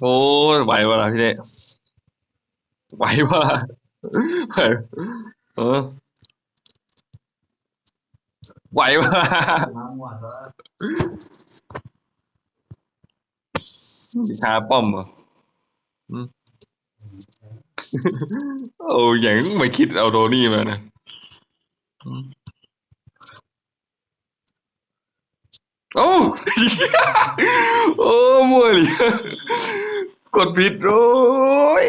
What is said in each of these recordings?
โอ้ยไหววะล่ะพี่เด้ไหววะล่ะไหวเออไหววะล่ะน้ำหวานแล้วสิคาป้อมเหรอโอ้ยังไม่คิดเอาโทนี่มานะอืม โอ้โอ้มวเลยกดผิดโอ้ย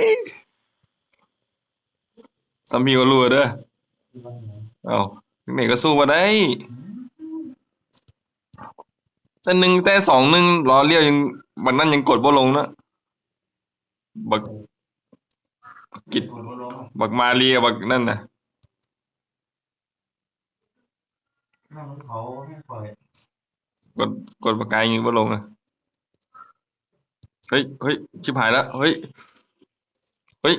ทำมีก็รู้เด้อเอาไหนก็สู้มาได้แต่หนึ่งแต่สองหนึ่งรอเลี้ยวยังวันนั้นยังกดบ่ลงนะบักกิดคนก็ร้องบักมาเรียบักนั่นนะนั่งเขาให้ปล่อย กดกดปากกายยังบ่ลงอะเฮ้ยเฮ้ยชิบหายแล้วเฮ้ยเฮ้ย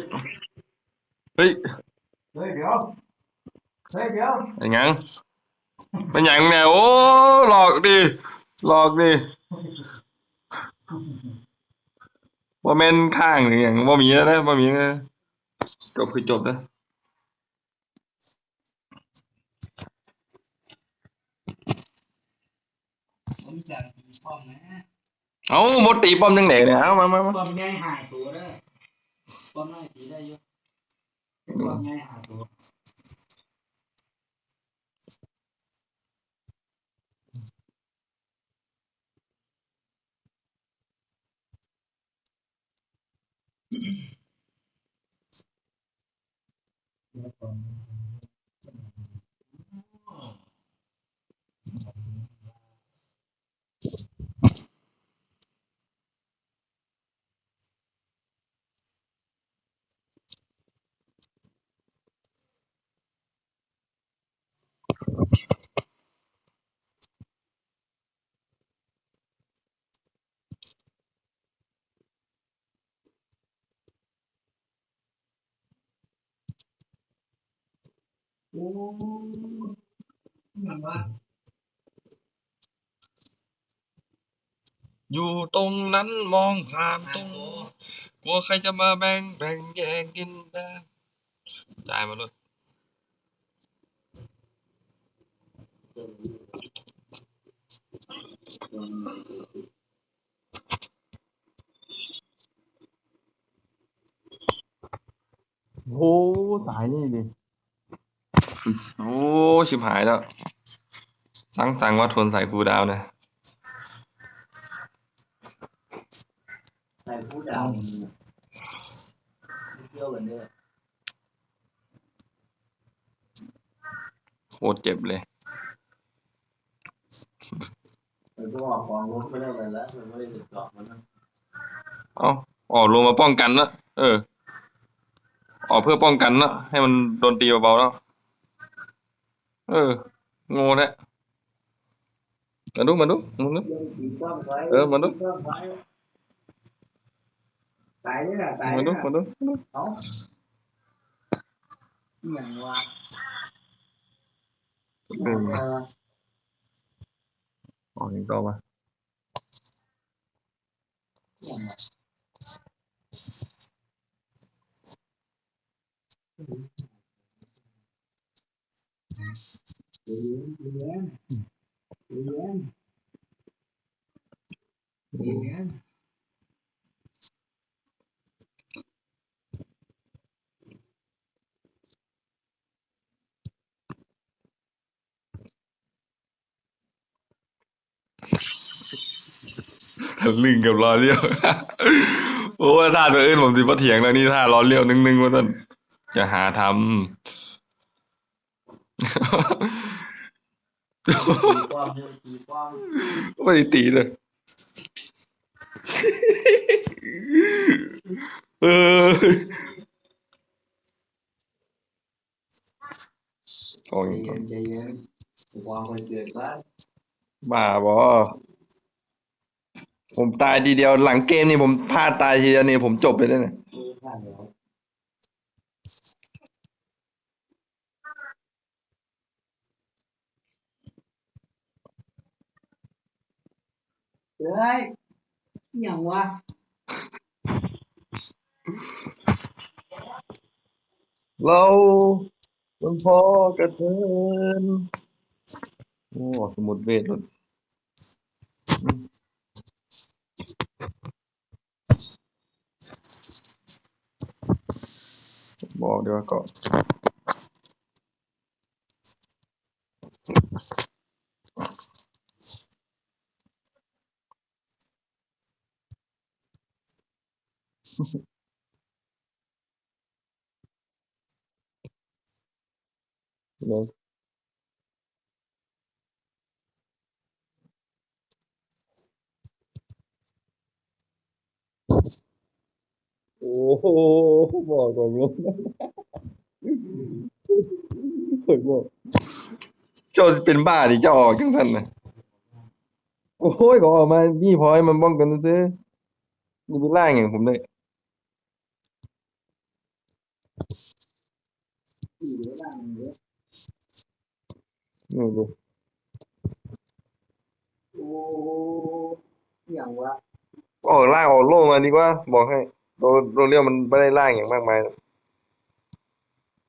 เฮ้ยเฮ้ยเดี๋ยวเฮ้ยเดี๋ยวไอ้หยังเป็นหยังเนี่ยโอ้หลอกดิหลอกดิว่าแม่นข้างหรือหยังว่ามีแล้วนะว่ามีแล้วนะจบคือจบนะ ผมจะตีป้อมนะเอ้าหมดตีป้อมจังไหนเนี่ยเอามามามาป้อมใหญ่หายตัวได้ป้อมน้อยตีได้อยู่แต่ป้อมใหญ่หายตัว โอ้มันว่า อยู่ตรงนั้นมองผ่านตรงกลัวใครจะมาแบ่งแบ่งแยกกินได้จ่ายมาลดโอ้สายนี่ดิ โอ้ชิบหายแล้ว สั่งสั่งว่าทนสายกูดาวนะใส่ผู้ดาวเที่ยวกันเด้อโคตรเจ็บเลยไปก็ออกของรถไม่ได้ไปแล้วมันไม่ได้ติดต่อมันนะเอ้าออกลงมาป้องกันนะเออออกเพื่อป้องกันนะให้มันโดนตีเบาๆแล้ว เออโง่แหละมาดูมาดูมาดูตีป้อมไว้ เออมาดู ตีป้อมไว้ตายนี่แหละตาย มา นี่ ดู แหละ มาดูมาดู เอาอย่างว่าหนึ่งออกอย่างต่อมาทะลึ่งกับล้อเลี้ยวโอ้ท่าตัวอื่นผมสิบ่เถียงแล้วนี่ท่าล้อเลี้ยวนึงๆว่าท่านจะหาทำตีป้อมตีป้อมไม่ได้ตีเลยเออออกใจอย่างก่เย็อนนใจเย็นวางไปเกิดบ้านบ้าบอ ผมตายทีเดียวหลังเกมนี่ผมพลาดตายทีเดียวนี่ผมจบไปเลยเนี่ยเฮ้ยอย่างวะเรามันพ่อกระเธอโอ้สมุดเวทเลย วก่อนเลยโอ้โห บอกตรงลงเคยบอก เจ้าเป็นบ้าดิเจ้าออกจังซั่นน่ะโอ้ยก็ออกมานี่พอให้มันป้องกันซื่อๆนี่เป็นร่างอย่างผมเลยอยู่เดี๋ยวบ้างเดี๋ยวนี่ดูโอ้อหย่างวะออกล่างออกโล่มาดีกว่า บอกให้ โรโรเรียวมันไม่ได้ล่างอย่างมากมายหรอก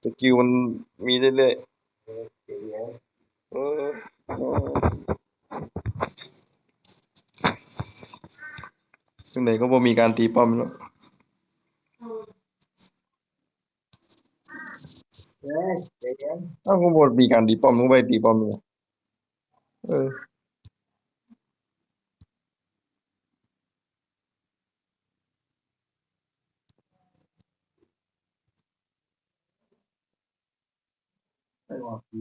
สกิลมันมีเรื่อยๆเออจังไหนก็บ่มีการตีป้อมแล้ว เฮ้ยใจเย็นถ้าก็บ่มีการตีป้อมต้องไปตีป้อมเลยเออ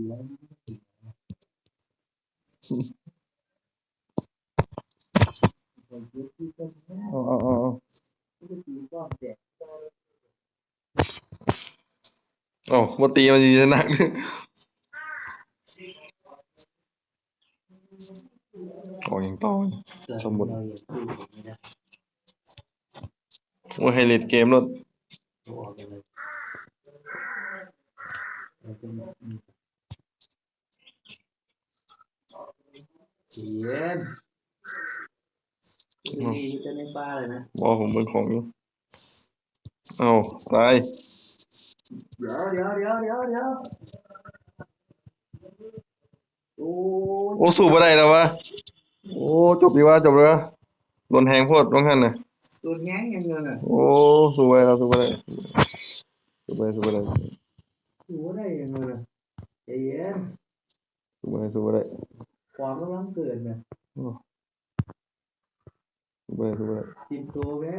ออกทีแล้วคนคิดที่ก็แม่เออาเอาเอาก็ตีก้อนแตกเอาบ่ตีมันสิชนะออกอย่างต่อสมุดอย่างนี้นะว่าให้เล่นเกมแล้วเราออกไป เลยเราเป็นอืมเย็นนี่อยู่แต่ในบ้านเลยนะบ่ผมเป็นของอยู่เอาตายเดี๋ยวเดี๋ยวเดี๋ยวเดี๋ยวเดี๋ยวโอ้ยโอ้สู้บ่ได้แล้ววะโอ้จบดีว่าจบเลยวะโดนแทงโพดว่างั้นน่ะตัวแง้งยังเงินอะโอ้สู้ไปแล้วสู้ไปแล้วสู้ไปสู้ไปแล้วถือว่าได้ยังเงินอะใจเย็นสู้ไปสู้ไปแล้ว ความกำลังเกิดเนี่ยสู้ไปสู้ไปแล้วสิบตัวแม่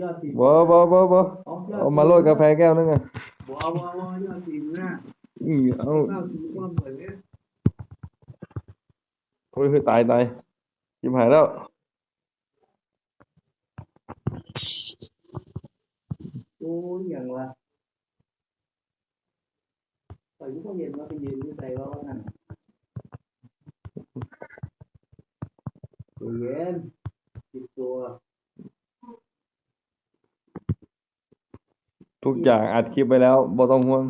ยอดสิบบ่บ่บ่บ่เอายอดเอามาโรยกาแฟแก้วนึงอะบ่เอาบ่เอาบ่เอายอดสิบนะอือเอาเก้าสิบความเหมือนเนี่ยโอ้ยคือตายตายชิบหายแล้วโอ้ยอย่างวะปล่อยก็เย็นว่าไปยืนที่ใจว่าว่านั่นใจเย็นสิบตัว ทุกอย่างอัดคลิปไปแล้วบ่ต้องห่วง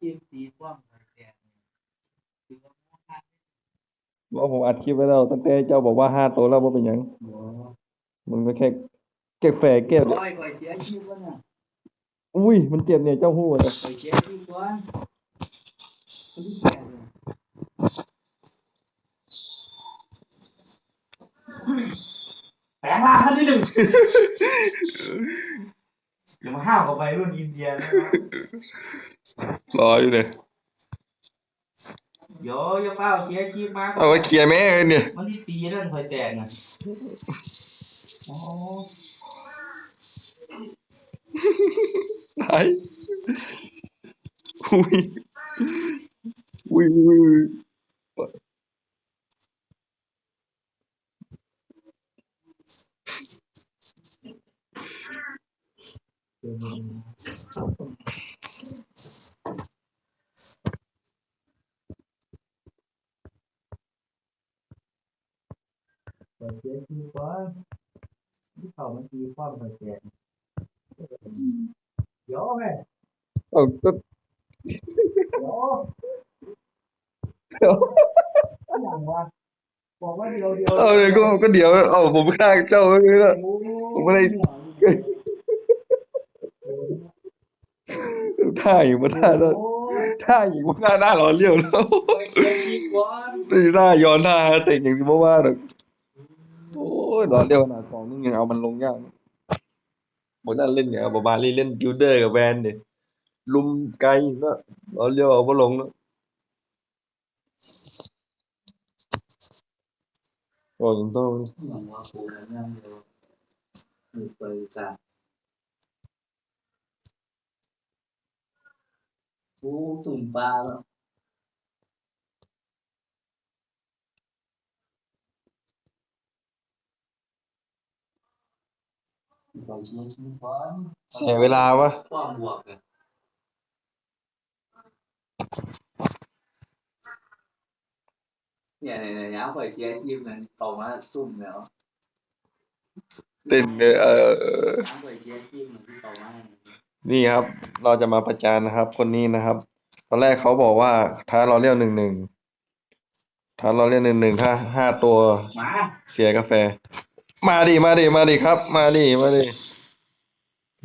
ทีมสีควมแดงคือว่าโมฆะว่าผมอัดคลิปไว้แล้วตั้งแต่เจ้าบอกว่าห้าตัวแล้วบ่าเป็นหยังบ่มันก็แค่เก็บแฝแก้วร้อยคอยเสียชีพวะน่ะอุ้ย มันเจ็บเนี่ยเจ้าหู้เลยคอยเสียชีพก่อนคนที่แก่เนี่ยแปลงร่างครั้งที่หนึ่ง อย่ามาห้าวกับไปรุ่นอินเดียนะครับรออยู่เนี่ยเดี๋ยวอย่าเฝ้าเชียร์ชีพมากเอาไว้เคลียร์แม่เอ้ยเนี่ยมันที่ตีนั่นคอยแตกน่ะอ๋อตายอุ้ยอุ้ยอุ้ยอุ้ย คอยเชียร์ชีพก่อนที่เขามันตีความคอยแตกเดี๋ยวแม่เอาก็เดี๋ยวเดี๋ยวอย่างวะบอกว่าเดียวเดียวเออเลยก็ก็เดี๋ยวเอาผมฆ่าเจ้าไว้เลยละผมไม่ได้ท่าอยู่มาท่าแล้วโอ้ยท่าอยู่มาท่าหน้าร้อนเลี้ยวแล้วไปเชียร์ทีมก่อนนี่ท่าย้อนท่าเตะอย่างที่บอกว่าหรอกโอ้ ยร้อนเลี้ยวขนาดสองนี่ยังเอามันลงยากโมนั่นเล่นเนี่ยบาบาลี่เล่นจิวเดอร์กับแวนเนี่ยลุมไกลเนอะร้อนเลี้ยวเอามาลงเนอะโอ้ยต้องหวังว่าปูมันนั่งเดียวหนึ่งไปสามโอ้สุ่มปลาแล้ว เชียร์ทีมก่อนเสียเวลาวะความบวกกันเนี่ยเนี่ยเนี่ยย้ำไปเชียร์ทีมนั้นต่อมาซุ่มแล้วเต้นเนี่ยเออย้ำไปเชียร์ทีมนั้นที่ต่อมานี่ครับ เราจะมาประจานนะครับ คนนี้นะครับ ตอนแรกเขาบอกว่าท้าเราเรียวหนึ่งหนึ่งท้าเราเรียวหนึ่งหนึ่งถ้าห้าตัวมาเสียกาแฟ มาดิมาดิมาดิครับ มาดิมาดิ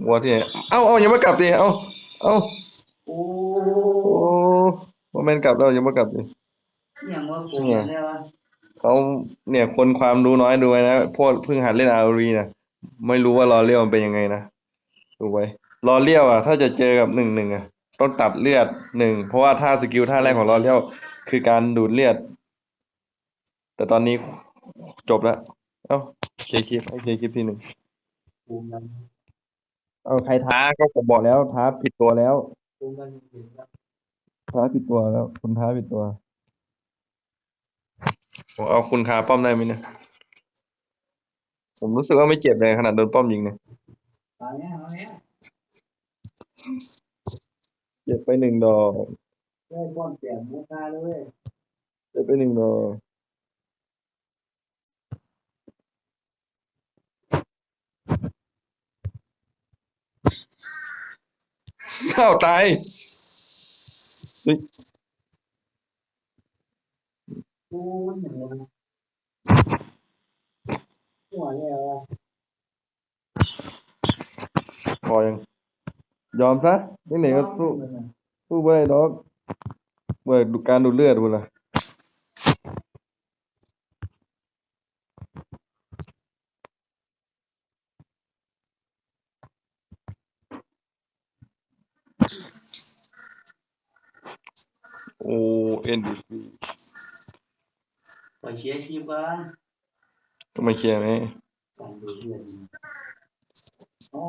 วัวที่ไหนเอ้าเอ้ายังไม่กลับดิเอ้าเอ้าโอ้โอ้ว่าแม่นกลับแล้วยังไม่กลับดิยังว่าโกงเนี่ยวะเขาเนี่ยคนความรู้น้อยดูไว้นะพวกเพิ่งหัดเล่นอารีนะไม่รู้ว่ารอเลี้ยวมันเป็นยังไงนะดูไว้รอเลี้ยวอะ ถ้าจะเจอกับหนึ่งหนึ่งอะต้องตัดเลือดหนึ่งเพราะว่าท่าสกิลท่าแรกของรอเลี้ยวคือการดูดเลือด แต่ตอนนี้จบแล้ว เอ้า เคลียร์คลิปให้เคลียร์คลิปทีหนึ่งโกงกันเอาใครท้าก็ผมบอกแล้วท้าผิดตัวแล้วโกงกันเห็นครับท้าผิดตัวแล้ว คุณท้าผิดตัวผมเอาคุณคาป้อมได้ไหมเนี่ยผมรู้สึกว่าไม่เจ็บเลยขนาดโดนป้อมยิงเนี่ยตอนนี้ตอนนี้เจ็บไปหนึ่งดอก ได้บอลแจกมุกตาเลยเจ็บไปหนึ่งดอก เข้าตายโอ้ยย่างไรหัวเนี่ยพอยังยอมซะนี่ไหนก็สู้สู้ไปดอกเบื่อดูการดูเลือดพุ่นล่ะโอ้เอ็นดีซีไปเชียร์ทีมกันก็มาเคลียร์ไหมการดูเดือนอ๋อ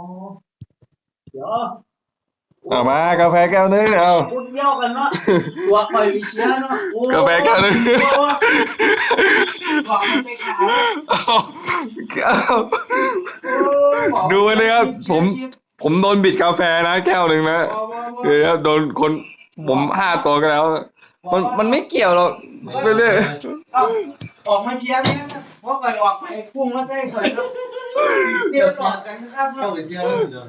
เดี๋ยวเอามากาแฟแก้วนึงเอาพูดเยี่ยวกันเนาะตัวคอยไปเชียร์เนาะโอ้กาแฟแก้วนึงบอกมันไปขายเอาเอาดูไว้เลยครับ ผม ผมโดนบิดกาแฟนะแก้วหนึ่งนะ เดี๋ยวครับโดนคนผมห้าตัวก็แล้ว มันมันไม่เกี่ยวหรอกไปเรื่อยเอาออกมาเชียร์เนี่ยนะเพราะก่อนออกไปพุ่งแล้วใส่ข่อยเนาะเดี๋ยวสอนกันนะครับเนาะ